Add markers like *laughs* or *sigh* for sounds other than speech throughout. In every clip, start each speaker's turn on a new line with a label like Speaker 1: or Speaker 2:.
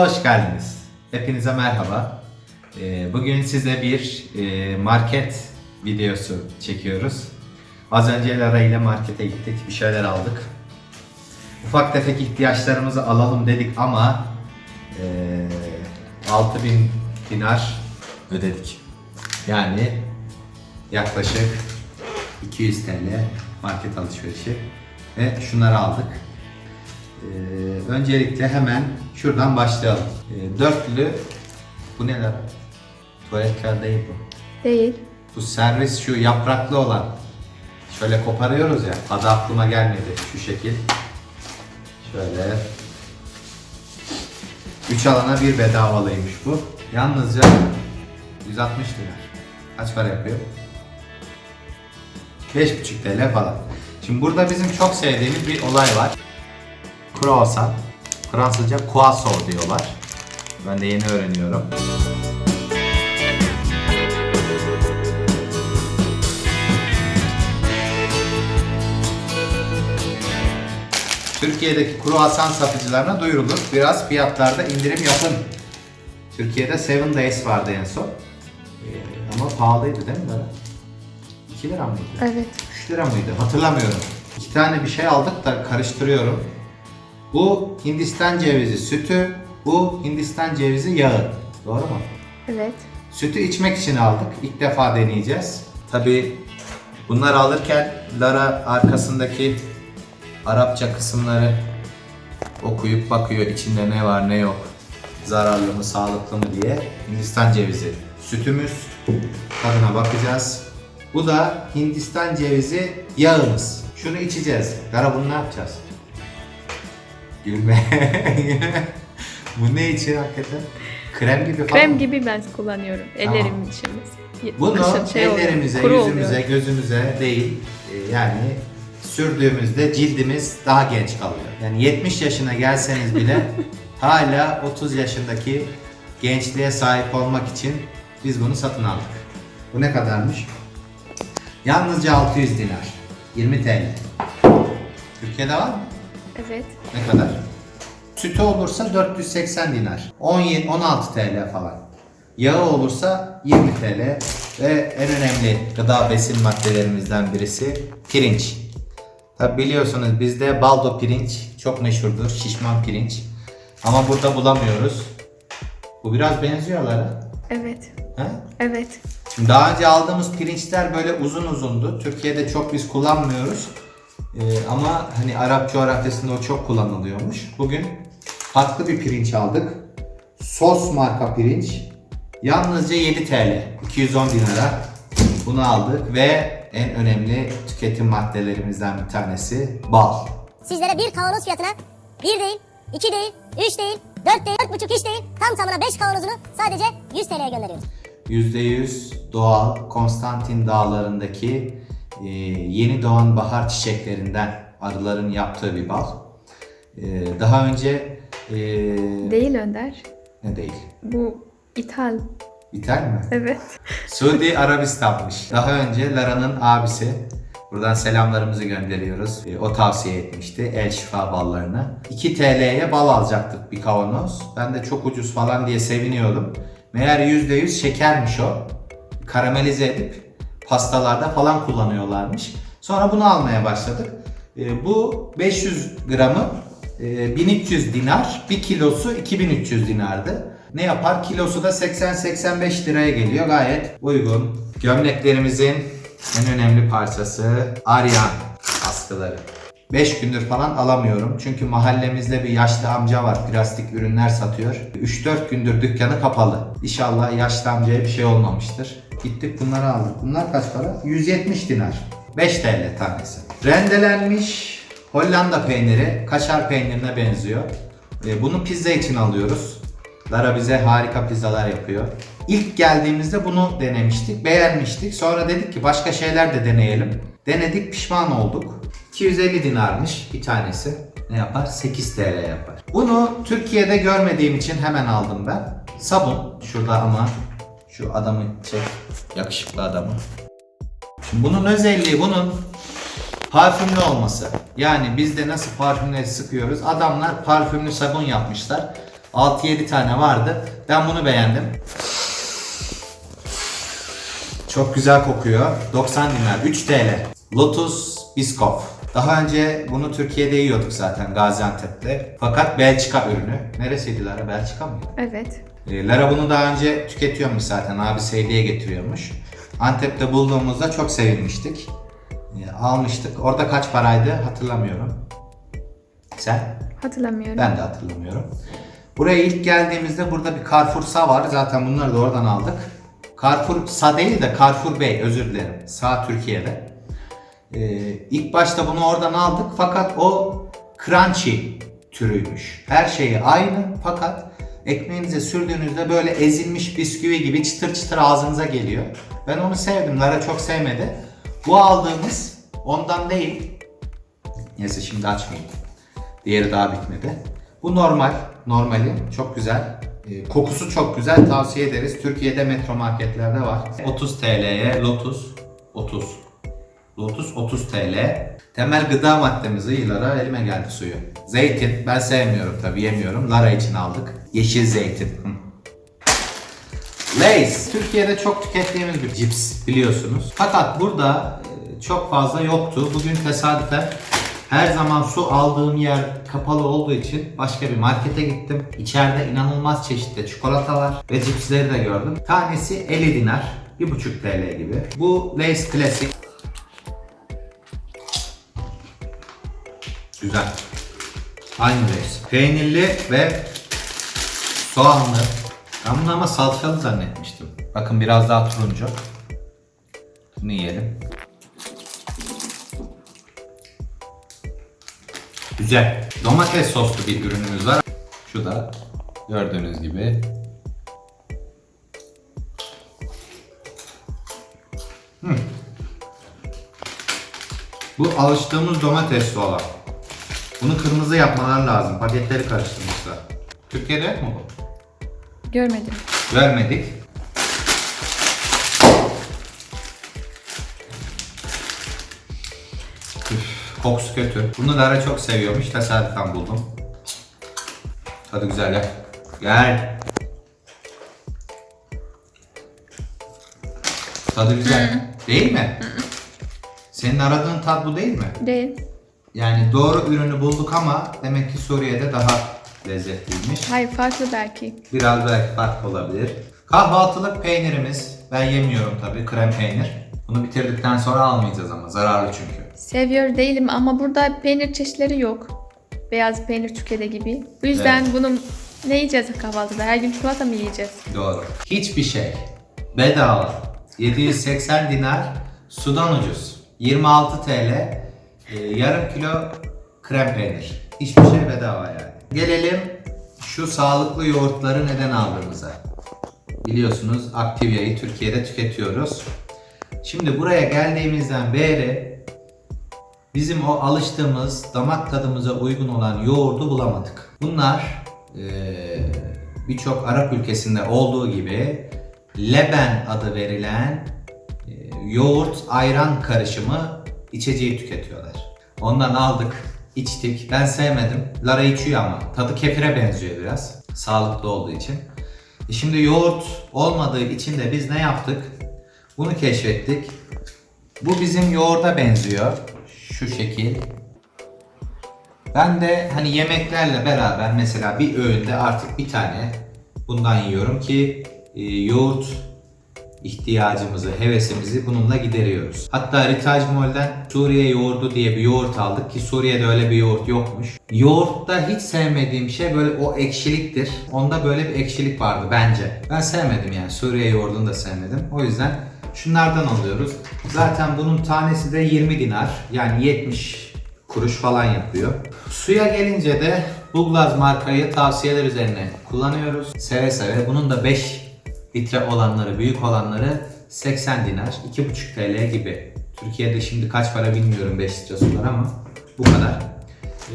Speaker 1: Hoş geldiniz. Hepinize merhaba. Ee, Bugün size bir e, market videosu çekiyoruz. Az önce Lara ile markete gittik, bir şeyler aldık. Ufak tefek ihtiyaçlarımızı alalım dedik ama e, 6000 dinar ödedik. Yani yaklaşık 200 TL market alışverişi ve şunları aldık. Öncelikle hemen şuradan başlayalım. Ee, dörtlü, bu neler? Tuvalet kağıdı değil bu.
Speaker 2: Değil.
Speaker 1: Bu servis şu yapraklı olan. Şöyle koparıyoruz ya. Adı aklıma gelmedi şu şekil. Şöyle. 3 alana bir bedavalıymış bu. Yalnızca 160 dinar. Kaç para yapıyor? 5,5 TL falan. Şimdi burada bizim çok sevdiğimiz bir olay var. Croissant. Fransızca croissant diyorlar. Ben de yeni öğreniyorum. Türkiye'deki kruvasan satıcılarına duyurulur. Biraz fiyatlarda indirim yapın. Türkiye'de 7 Days vardı en son. Ee, ama pahalıydı değil mi böyle? 2 lira mıydı?
Speaker 2: Evet.
Speaker 1: 3 lira mıydı? Hatırlamıyorum. İki tane bir şey aldık da karıştırıyorum. Bu Hindistan cevizi sütü, bu Hindistan cevizi yağı. Doğru mu?
Speaker 2: Evet.
Speaker 1: Sütü içmek için aldık. İlk defa deneyeceğiz. Tabi bunları alırken Lara arkasındaki Arapça kısımları okuyup bakıyor içinde ne var ne yok. Zararlı mı sağlıklı mı diye. Hindistan cevizi sütümüz. Tadına bakacağız. Bu da Hindistan cevizi yağımız. Şunu içeceğiz. Lara bunu ne yapacağız? Gülme. *laughs* Bu ne için hakikaten? Krem gibi falan.
Speaker 2: Krem
Speaker 1: mı?
Speaker 2: gibi ben kullanıyorum. Ellerim için.
Speaker 1: Bunu
Speaker 2: Kışın şey oluyor,
Speaker 1: ellerimize,
Speaker 2: kuru
Speaker 1: yüzümüze,
Speaker 2: oluyor.
Speaker 1: gözümüze değil e, yani sürdüğümüzde cildimiz daha genç kalıyor. Yani 70 yaşına gelseniz bile *laughs* hala 30 yaşındaki gençliğe sahip olmak için biz bunu satın aldık. Bu ne kadarmış? Yalnızca 600 dinar. 20 TL. Türkiye'de var mı?
Speaker 2: Evet.
Speaker 1: Ne kadar? Sütü olursa 480 dinar. 17, 16 TL falan. Yağı olursa 20 TL. Ve en önemli gıda besin maddelerimizden birisi pirinç. Tabi biliyorsunuz bizde baldo pirinç çok meşhurdur. Şişman pirinç. Ama burada bulamıyoruz. Bu biraz benziyorlar.
Speaker 2: Evet.
Speaker 1: Ha?
Speaker 2: Evet.
Speaker 1: Şimdi daha önce aldığımız pirinçler böyle uzun uzundu. Türkiye'de çok biz kullanmıyoruz. Ee, ama hani Arap coğrafyasında o çok kullanılıyormuş. Bugün farklı bir pirinç aldık. Sos marka pirinç. Yalnızca 7 TL. 210 dinara. Bunu aldık ve en önemli tüketim maddelerimizden bir tanesi bal.
Speaker 3: Sizlere bir kavanoz fiyatına bir değil, iki değil, üç değil, dört değil, dört buçuk hiç değil, tam tamına beş kavanozunu sadece 100 TL'ye gönderiyoruz.
Speaker 1: %100 doğal Konstantin dağlarındaki e, yeni doğan bahar çiçeklerinden arıların yaptığı bir bal. E, daha önce e,
Speaker 2: Değil Önder.
Speaker 1: ne değil?
Speaker 2: Bu ithal.
Speaker 1: İthal mi?
Speaker 2: Evet.
Speaker 1: Suudi Arabistan'mış. Daha önce Lara'nın abisi Buradan selamlarımızı gönderiyoruz. E, O tavsiye etmişti el şifa ballarını. 2 TL'ye bal alacaktık bir kavanoz. Ben de çok ucuz falan diye seviniyordum. Meğer %100 şekermiş o. Karamelize edip pastalarda falan kullanıyorlarmış. Sonra bunu almaya başladık. E, Bu 500 gramı e, 1300 dinar, 1 kilosu 2300 dinardı. Ne yapar? Kilosu da 80-85 liraya geliyor. Gayet uygun. Gömleklerimizin en önemli parçası Aryan askıları. 5 gündür falan alamıyorum. Çünkü mahallemizde bir yaşlı amca var. Plastik ürünler satıyor. 3-4 gündür dükkanı kapalı. İnşallah yaşlı amcaya bir şey olmamıştır. Gittik bunları aldık. Bunlar kaç para? 170 dinar. 5 TL tanesi. Rendelenmiş Hollanda peyniri kaşar peynirine benziyor. E, Bunu pizza için alıyoruz. Lara bize harika pizzalar yapıyor. İlk geldiğimizde bunu denemiştik, beğenmiştik. Sonra dedik ki başka şeyler de deneyelim. Denedik, pişman olduk. 250 dinarmış bir tanesi. Ne yapar? 8 TL yapar. Bunu Türkiye'de görmediğim için hemen aldım ben. Sabun. Şurada ama şu adamı çek. Yakışıklı adamı. Şimdi bunun özelliği bunun parfümlü olması. Yani biz de nasıl parfümleri sıkıyoruz. Adamlar parfümlü sabun yapmışlar. 6-7 tane vardı. Ben bunu beğendim. Çok güzel kokuyor. 90 dinar. 3 TL. Lotus Biscoff. Daha önce bunu Türkiye'de yiyorduk zaten Gaziantep'te. Fakat Belçika ürünü. Neresiydi Lara? Belçika mı?
Speaker 2: Evet.
Speaker 1: E, Lara bunu daha önce tüketiyormuş zaten. Abisi hediye getiriyormuş. Antep'te bulduğumuzda çok sevinmiştik. E, almıştık. Orada kaç paraydı hatırlamıyorum. Sen?
Speaker 2: Hatırlamıyorum.
Speaker 1: Ben de hatırlamıyorum. Buraya ilk geldiğimizde burada bir Carrefour Sa var. Zaten bunları da oradan aldık. Carrefour Sa değil de Carrefour Bey özür dilerim. Sa Türkiye'de. Ee, ilk başta bunu oradan aldık fakat o crunchy türüymüş. Her şeyi aynı fakat ekmeğinize sürdüğünüzde böyle ezilmiş bisküvi gibi çıtır çıtır ağzınıza geliyor. Ben onu sevdim. Lara çok sevmedi. Bu aldığımız ondan değil. Neyse şimdi açmayayım. Diğeri daha bitmedi. Bu normal. Normali. Çok güzel. Ee, kokusu çok güzel. Tavsiye ederiz. Türkiye'de metro marketlerde var. 30 TL'ye Lotus 30. Lotus 30 TL. Temel gıda maddemiz yıllara elime geldi suyu. Zeytin. Ben sevmiyorum tabii yemiyorum. Lara için aldık. Yeşil zeytin. Hı. Lay's. Türkiye'de çok tükettiğimiz bir cips biliyorsunuz. Fakat burada e, çok fazla yoktu. Bugün tesadüfen her zaman su aldığım yer kapalı olduğu için başka bir markete gittim. İçeride inanılmaz çeşitli çikolata var ve cipsleri de gördüm. Tanesi 50 dinar. 1,5 TL gibi. Bu Lay's Classic. Güzel. Aynı Lay's. Peynirli ve soğanlı. Ben bunu ama salçalı zannetmiştim. Bakın biraz daha turuncu. Bunu yiyelim. Güzel. Domates soslu bir ürünümüz var. Şu da gördüğünüz gibi. Hmm. Bu alıştığımız domatesli olan. Bunu kırmızı yapmalar lazım. Paketleri karıştırmışlar. Türkiye'de yok mu bu?
Speaker 2: Görmedim.
Speaker 1: Vermedik. Üf, kokusu kötü. Bunu Lara çok seviyormuş. Tesadüfen buldum. Tadı güzel ya. Gel. Tadı güzel. Değil mi? Senin aradığın tat bu değil mi?
Speaker 2: Değil.
Speaker 1: Yani doğru ürünü bulduk ama demek ki Suriye'de daha lezzetliymiş.
Speaker 2: Hayır farklı belki.
Speaker 1: Biraz belki farklı olabilir. Kahvaltılık peynirimiz. Ben yemiyorum tabii krem peynir. Bunu bitirdikten sonra almayacağız ama zararlı çünkü.
Speaker 2: Seviyor değilim ama burada peynir çeşitleri yok. Beyaz peynir Türkiye'de gibi. Bu yüzden
Speaker 1: Evet.
Speaker 2: bunu ne yiyeceğiz kahvaltıda? Her gün çikolata mı yiyeceğiz?
Speaker 1: Doğru. Hiçbir şey. Bedava. 780 dinar sudan ucuz. 26 TL e, yarım kilo krem peynir. Hiçbir şey bedava yani. Gelelim şu sağlıklı yoğurtları neden aldığımıza. Biliyorsunuz Activia'yı Türkiye'de tüketiyoruz. Şimdi buraya geldiğimizden beri bizim o alıştığımız damak tadımıza uygun olan yoğurdu bulamadık. Bunlar eee, birçok Arap ülkesinde olduğu gibi leben adı verilen eee, yoğurt ayran karışımı içeceği tüketiyorlar. Ondan aldık, içtik. Ben sevmedim. Lara içiyor ama tadı kefire benziyor biraz. Sağlıklı olduğu için. E şimdi yoğurt olmadığı için de biz ne yaptık? Bunu keşfettik. Bu bizim yoğurda benziyor. Şu şekil. Ben de hani yemeklerle beraber mesela bir öğünde artık bir tane bundan yiyorum ki e, yoğurt ihtiyacımızı, hevesimizi bununla gideriyoruz. Hatta Ritaj Mol'den Suriye yoğurdu diye bir yoğurt aldık ki Suriye'de öyle bir yoğurt yokmuş. Yoğurtta hiç sevmediğim şey böyle o ekşiliktir. Onda böyle bir ekşilik vardı bence. Ben sevmedim yani Suriye yoğurdunu da sevmedim. O yüzden şunlardan alıyoruz. Zaten bunun tanesi de 20 dinar yani 70 kuruş falan yapıyor. Suya gelince de Buglaz markayı tavsiyeler üzerine kullanıyoruz. Seve seve. Bunun da 5 litre olanları, büyük olanları 80 dinar, 2,5 TL gibi. Türkiye'de şimdi kaç para bilmiyorum 5 litre sular ama bu kadar.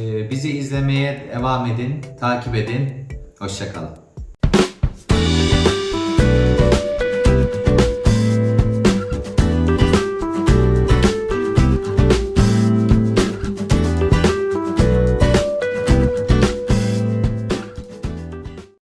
Speaker 1: Ee, bizi izlemeye devam edin, takip edin. Hoşçakalın.